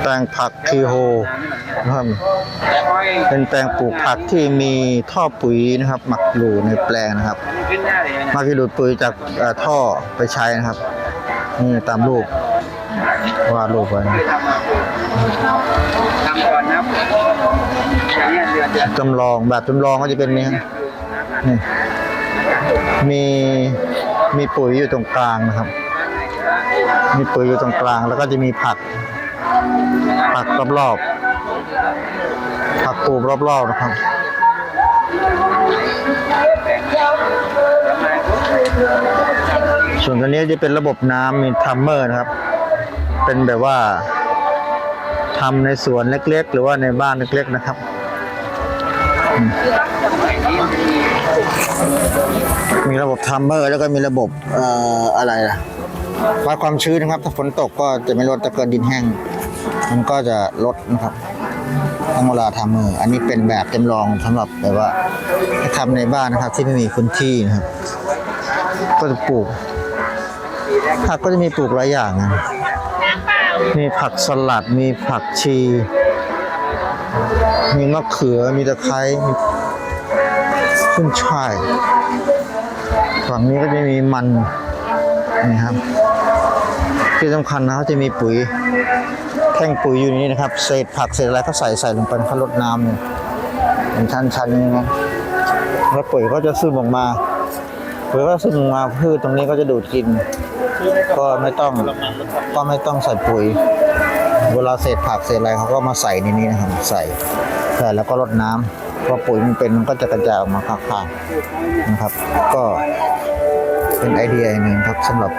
แปลงผักคีโฮนะครับเป็นแปลงปลูกผักที่มีท่อปุ๋ยนะครับหมักอยู่ในแปลงนะครับหน้าเลยนะมาที่ดูดปุ๋ยจากท่อไปใช้นะครับ นี่ตามรูปวาดรูปไว้จำลองแบบจำลองก็จะเป็นนี้นี่มีมีปุ๋ยอยู่ตรงกลางนะครับ มีปุ๋ยอยู่ตรงกลางแล้วก็จะมีผัก ผักรอบๆผักปลูกรอบๆนะครับส่วนตัวนี้จะเป็นระบบน้ำมีทัมเมอร์นะครับ เป็นแบบว่าทำในสวนเล็กๆ หรือว่าในบ้านเล็กๆนะครับ มีระบบทัมเมอร์แล้วก็มีระบบเอ่ออะไรล่ะวัดความชื้นนะครับ ถ้าฝนตกก็จะไม่ลดถ้าเกิดดินแห้ง มันก็จะลดนะครับต้องเวลาทำมือ อันนี้เป็นแบบจำลองสำหรับแบบว่าทำในบ้านนะครับ ที่ไม่มีพื้นที่นะครับ ก็จะปลูกผักก็จะมีปลูกหลายอย่างนะมีผักสลัด มีผักชี มีมะเขือ มีตะไคร้ มีขึ้นช่าย ฝั่งนี้ก็จะมีมันนี่ครับ ที่สำคัญนะเขาจะมีปุ๋ยแท่งปุ๋ยอยู่ในนี้นะครับ เศษผักเศษอะไรก็ใส่ใส่ลงไปเขาลดน้ำเนี่ยเป็นชั้นๆนะแล้วปุ๋ยก็จะซึมออกมาปุ๋ยก็ซึมออกมาพืชตรงนี้ก็จะดูดกิน ก็ไม่ต้องก็ไม่ต้องใส่ปุ๋ย เวลาเศษผักเศษอะไรเขาก็มาใส่ในนี้นะครับใส่ใส่แล้วก็รดน้ำพอปุ๋ยมันเป็นมันก็จะกระจายออกมาข้างๆนะครับ ก็เป็นไอเดียหนึ่งครับสำหรับ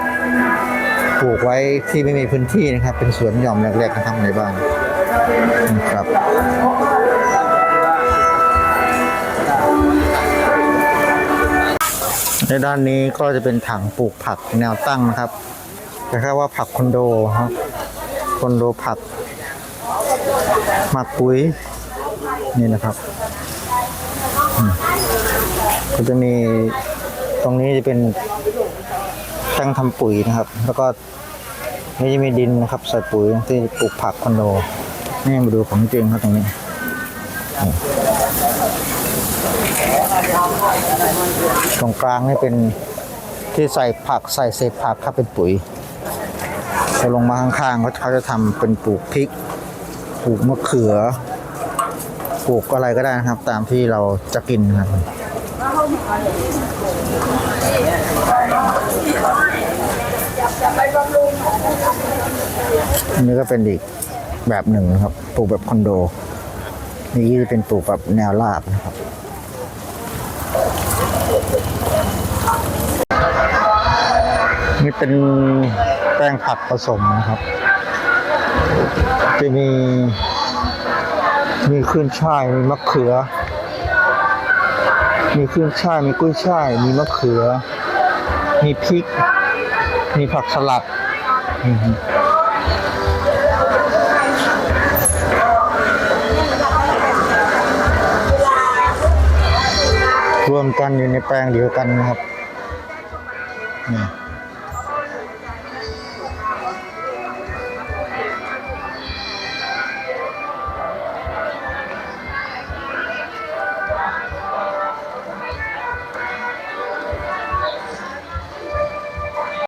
ปลูกไว้ที่ไม่มีพื้นที่นะครับ เป็นสวนหย่อมเล็กๆนะครับในบ้านนะครับในด้านนี้ก็จะเป็นถังปลูกผักแนวตั้งนะครับแต่แค่ว่าผักคอนโดครับคอนโดผักหมักปุ๋ยนี่นะครับก็จะมีตรงนี้จะเป็นแท่งทำปุ๋ยนะครับ แล้วก็ นี่จะมีดินนะครับใส่ปุ๋ยที่ปลูกผักคอนโดนี่มาดูของจริงครับตรงนี้ตรงกลางนี่เป็นที่ใส่ผักใส่เศษผักครับเป็นปุ๋ยพอลงมาข้างๆเขาเขาจะทำเป็นปลูกพริก ปลูกมะเขือ ปลูกอะไรก็ได้นะครับ ตามที่เราจะกินครับ อันนี้ก็เป็นอีกแบบหนึ่งนะครับ ปลูกแบบคอนโด นี่จะเป็นปลูกแบบแนวราบนะครับนี่เป็นแป้งผักผสมนะครับ จะมีมีขึ้นช่าย มีมะเขือ มีขึ้นช่าย มีกุ้ยช่าย มีมะเขือ มีพริก มีผักสลัด รวมกันอยู่ในแปลงเดียวกันนะครับนี่